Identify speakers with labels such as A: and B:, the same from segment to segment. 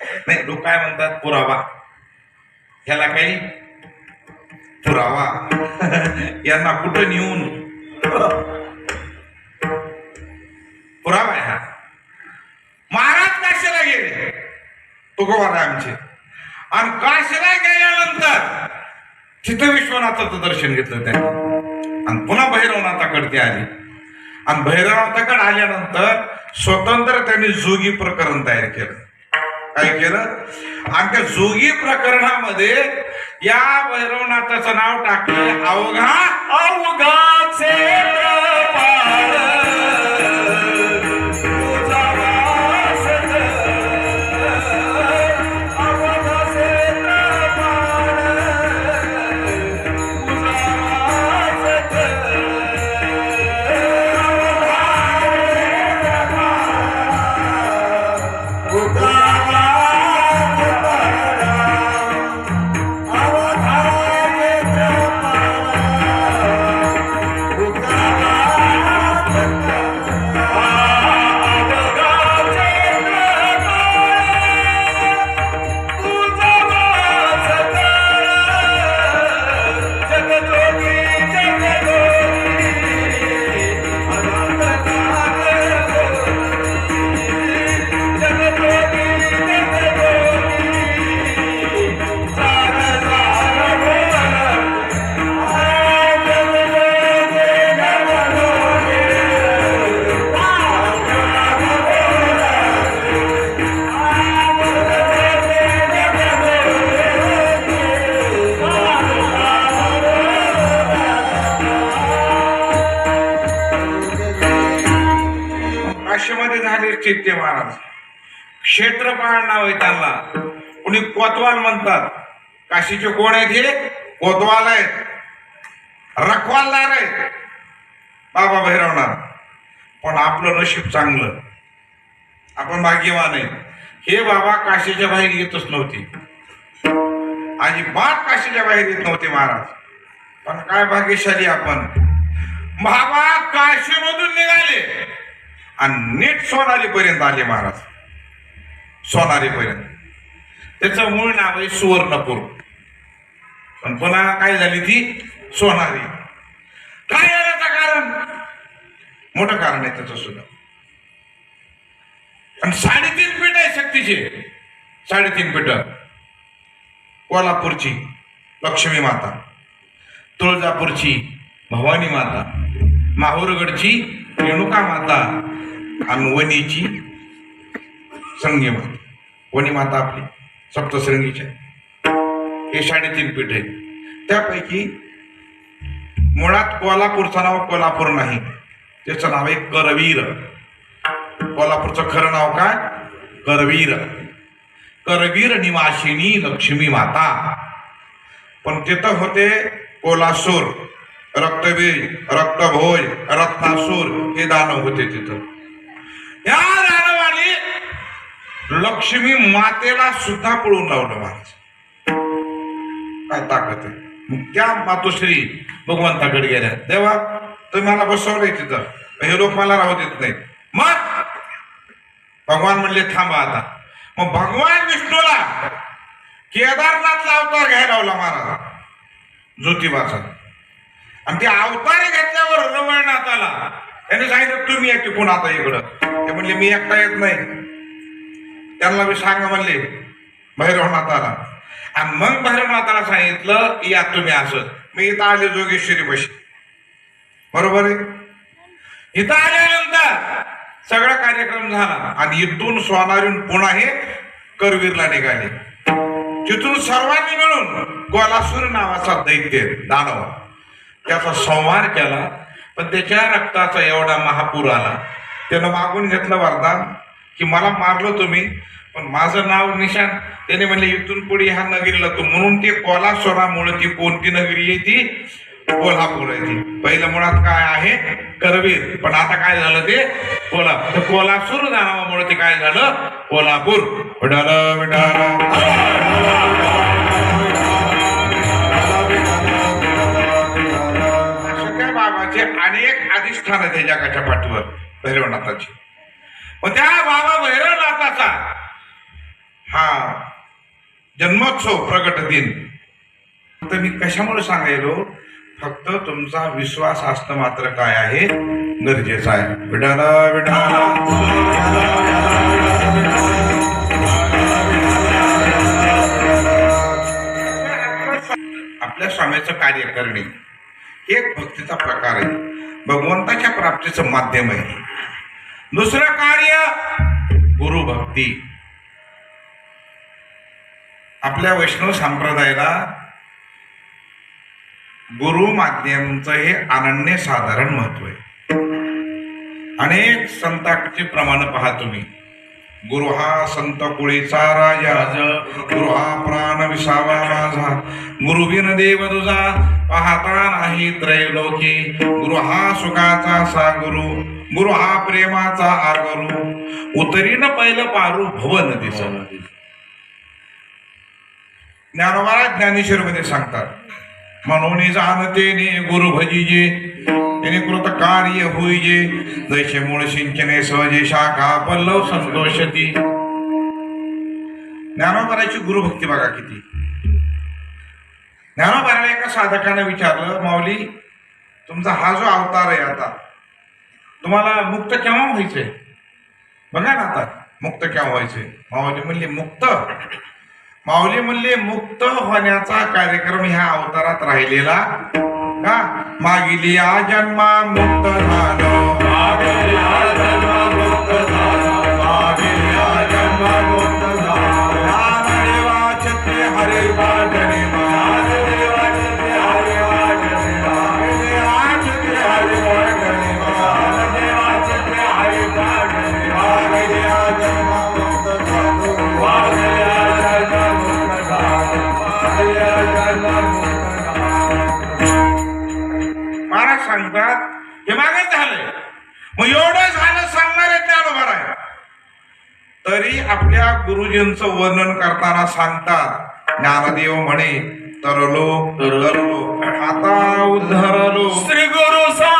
A: नाही लोक काय म्हणतात? पुरावा. ह्याला काही पुरावा. यांना कुठं नेऊन? पुरावा आहे हा. महाराज काशीला गेले. तुकोबार आमचे. आणि काशीला गेल्यानंतर तिथं विश्वनाथाचं दर्शन घेतलं त्यांनी. आणि पुन्हा भैरवनाथाकडे ते आले. आणि भैरवनाथाकडे आल्यानंतर स्वतंत्र त्यांनी जोगी प्रकरण तयार केलं. काय केलं? आणि त्या जोगी प्रकरणामध्ये या भैरवनाथाचं नाव टाकलं. अवघा.
B: अवघाचे
A: नाव आहे त्यांना. कुणी कोतवाल म्हणतात. काशीचे कोण आहेत हे? कोतवाल आहेत. रखवालदार आहेत. बाबा भैरवणार पण आपलं नशीब चांगलं. आपण भाग्यवान आहे. हे बाबा काशीच्या बाहेर येतच नव्हते. अजिबात काशीच्या बाहेर येत नव्हते महाराज. पण काय भाग्यशाली आपण. बाबा काशीमधून निघाले. आणि नीट सोनाली पर्यंत आले महाराज. सोनारी पर्यंत त्याचं मूळ नाव आहे सुवर्णपूर. पण पुन्हा काय झाली ती? सोनारी. काय याचं कारण? मोठं कारण आहे त्याचं सुद्धा. आणि साडेतीन पीठ आहे शक्तीचे. साडेतीन पीठ. कोल्हापूरची लक्ष्मी माता. तुळजापूरची भवानी माता. माहूरगडची रेणुका माता. आणि वणीची संगी वणी माता आपली सप्तश्रेणीचे हे साडेतीन पीठ आहे. त्यापैकी मुळात कोल्हापूरचं नाव कोल्हापूर नाही. त्याचं नाव आहे करवीर. कोल्हापूरचं खरं नाव काय? करवीर. करवीर निवासिनी लक्ष्मी माता. पण तिथं होते कोलासूर रक्तबीज रक्तभोज रत्नासूर हे दानव होते तिथं. या लक्ष्मी मातेला सुद्धा पळून लावलं महाराज. काय ताकद आहे? मग त्या मातोश्री भगवंताकडे गेल्या. देवा तुम्ही मला बसवलंय तिथं. हे लोक मला राहू देत नाही मग? भगवान म्हणले थांबा आता. मग भगवान विष्णूला केदारनाथचा अवतार घ्यायला लावला महाराज. ज्योतिबाचा. आणि ते अवतार घेतल्यावर रमणनाथाला त्याने सांगितलं तुम्ही या टिकून आता इकडं. ते म्हणले मी एकटा येत नाही. त्यांना मी सांगा म्हणले भैरवनाथाला आणि मग भैरवनाथाला सांगितलं या तुम्ही असं. मी इथं आले जोगेश्वरी बशी. बरोबर आहे? इथं आल्यानंतर सगळा कार्यक्रम झाला आणि इथून सोनारून पुन्हा हे करवीरला निघाले. तिथून सर्वांनी मिळून गोलासूर नावाचा दैत्य दानव. त्याचा संहार केला पण त्याच्या रक्ताचा एवढा महापूर आला. त्यानं मागून घेतलं वरदान. की मला मारलं तुम्ही पण माझं नाव निशान. त्याने म्हणले इथून पुढे ह्या नगरीला तो म्हणून ते कोलासोरामुळे ती कोणती नगरी आहे ती? कोल्हापूर आहे ती पहिलं मुळात काय आहे? करवीर. पण आता काय झालं ते? कोल्हा कोल्हासूर नावामुळे ते काय झालं? कोल्हापूर. विठाला, विठाला. बाबाचे अनेक अधिष्ठान आहे जगाच्या पाठीवर भैरवनाथाची. मग त्या बाबा भैरवनाथाचा हा जन्मोत्सव प्रगट दिन. तर मी कशामुळे सांगायलो? फक्त तुमचा विश्वास असणं मात्र काय आहे? गरजेचं आहे. विडाला विडाला आपल्या स्वामीचं कार्य करणे हे एक भक्तीचा प्रकार आहे. भगवंताच्या प्राप्तीचं माध्यम आहे. दुसरं कार्य गुरुभक्ती आपल्या वैष्णव संप्रदायाला गुरु माध्यमचं हे अनन्य साधारण महत्त्व आहे. अनेक संतांचे प्रमाण पहा तुम्ही. गुरु हा संत कुळीचा राजा गुरु हा प्राण विसावा माझा. गुरु बिन देव तुझा पाहता नाही त्रैलोकी. गुरु हा सुखाचा सा गुरु. गुरु हा प्रेमाचा आगरू. उतरीन पहिलं पारू भव नदीचं ज्ञानोबा ज्ञानेश्वर मध्ये सांगतात म्हणून जाणतेने गुरु भजीजे कृत कार्य होईजे जैसे मूळ सिंचने सहजे शाखा पल्लव संतोषती। ज्ञानोबाराची गुरुभक्ती बघा किती ज्ञानोबाराला एका साधकाने विचारलं माऊली तुमचा हा जो अवतार आहे आता तुम्हाला मुक्त केव्हा व्हायचंय बघा ना आता मुक्त केव्हा व्हायचंय माऊली म्हणले मुक्त. माऊली म्हणले मुक्त होण्याचा कार्यक्रम ह्या अवतारात राहिलेला मागिली या जन्मा मुक्त झालो मागिली या जन्मा तरी आपल्या गुरुजींचं वर्णन करताना सांगतात ज्ञानदेव म्हणे तरलो तरलो आता उद्धरलो.
B: श्री गुरु
A: सा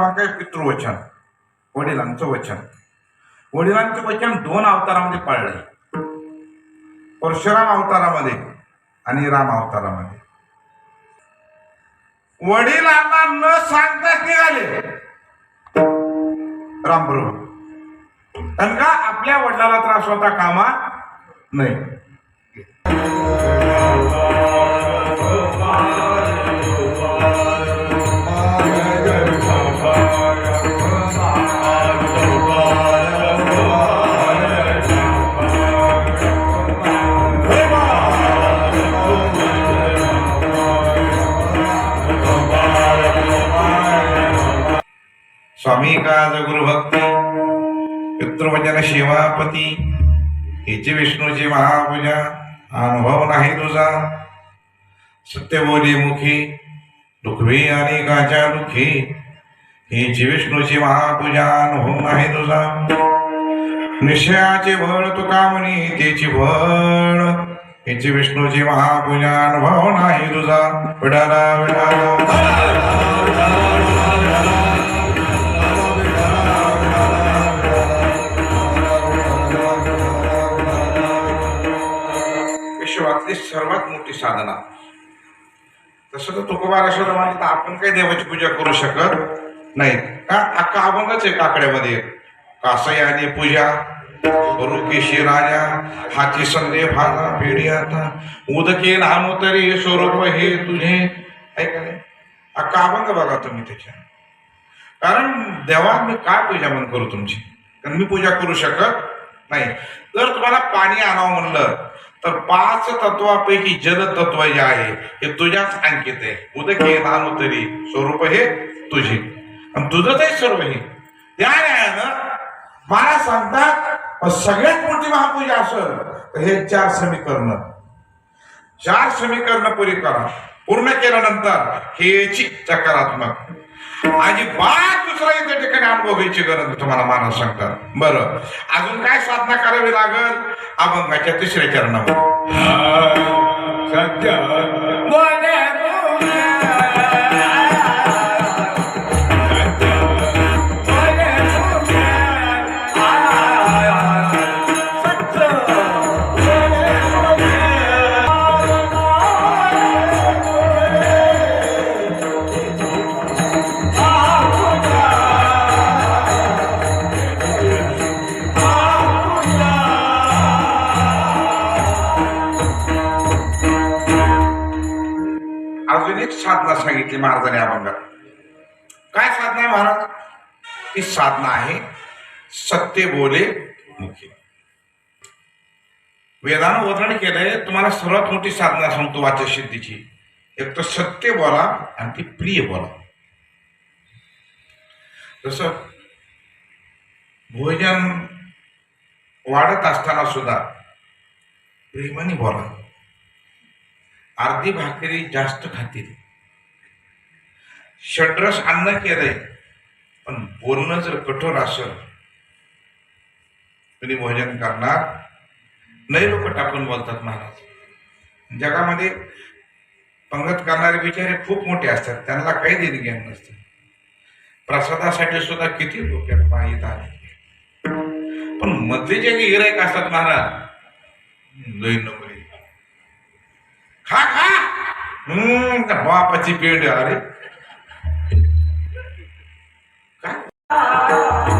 A: भाग आहे पितृवचन वडिलांचं वचन. वडिलांचं वचन दोन अवतारामध्ये पाळलंय परशुराम अवतारामध्ये आणि राम अवतारामध्ये. वडिलांना न सांगताच निघाले राम बरोबर. कारण का आपल्या वडिलाला त्रास होता कामा? नाही. राजगुरुभक्त पितृवचन शिवापती हिची विष्णूची महापूजा अनुभव नाही तुझा. सत्य बोली मुखी दुखवी आणि काच्या दुखी हिची विष्णूची महापूजा अनुभव नाही तुझा. निश्चयाचे भळ तुका म्हणी त्याची भळ हिची विष्णूची महापूजा अनुभव नाही तुझा. विडाला विडाला सर्वात मोठी साधना. तसं तर तुकोबा असं तर आपण काही देवाची पूजा करू शकत नाही. का अख्खा अभंगच आहे. काकड्यामध्ये कासयाने पूजा करू राजा हाती संदे भागा पेढी आता उदके नामोतरी स्वरूप हे तुझे. ऐका नाही? अख्खा अभंग बघा तुम्ही त्याच्या कारण देवा मी काय पूजा म्हणून करू तुमची? कारण मी पूजा करू शकत नाही. जर तुम्हाला पाणी आणावं म्हणलं तर पाच तत्वापैकी जनतत्व जे आहे हे तुझ्याच अंकित आहे. उदक हे नानोतरी स्वरूप हे तुझे. आणि तुझं ते सर्व हे त्या न्यायानं मला सांगतात सगळ्यात मोठी महापूजा असेल तर हे चार समीकरण. चार समीकरण पुरी करा. पूर्ण केल्यानंतर हेची सकारात्मक अजिबात दुसरा इथे ठिकाणी अनुभव घ्यायची गरज तुम्हाला महाराज सांगतात. बरं. अजून काय साधना करावी लागल? अभंगाच्या तिसऱ्या चरणावर.
B: सत्य.
A: ही साधना आहे. सत्य बोले मुखी. वेदानं वर्णन केलंय तुम्हाला सर्वात मोठी साधना सांगतो वाचनसिद्धीची एक तर सत्य बोला आणि ती प्रिय बोला. जसं भोजन वाढत असताना सुद्धा प्रेमाने बोला. अर्धी भाकरी जास्त खातील. षड्रस अन्न केलंय पण बोलणं जर कठोर असेल तुम्ही भोजन करणार. नाही लोक टाकून बोलतात महाराज. जगामध्ये पंगत करणारे बिचारे खूप मोठे असतात त्यांना काही देणं ज्ञान नसतं. प्रसादासाठी सुद्धा किती लोक आहेत माहीत आले पण मधले जे गिरायक असतात महाराज लई नोकरी खा खा. बापाची पेंड अरे. Ah.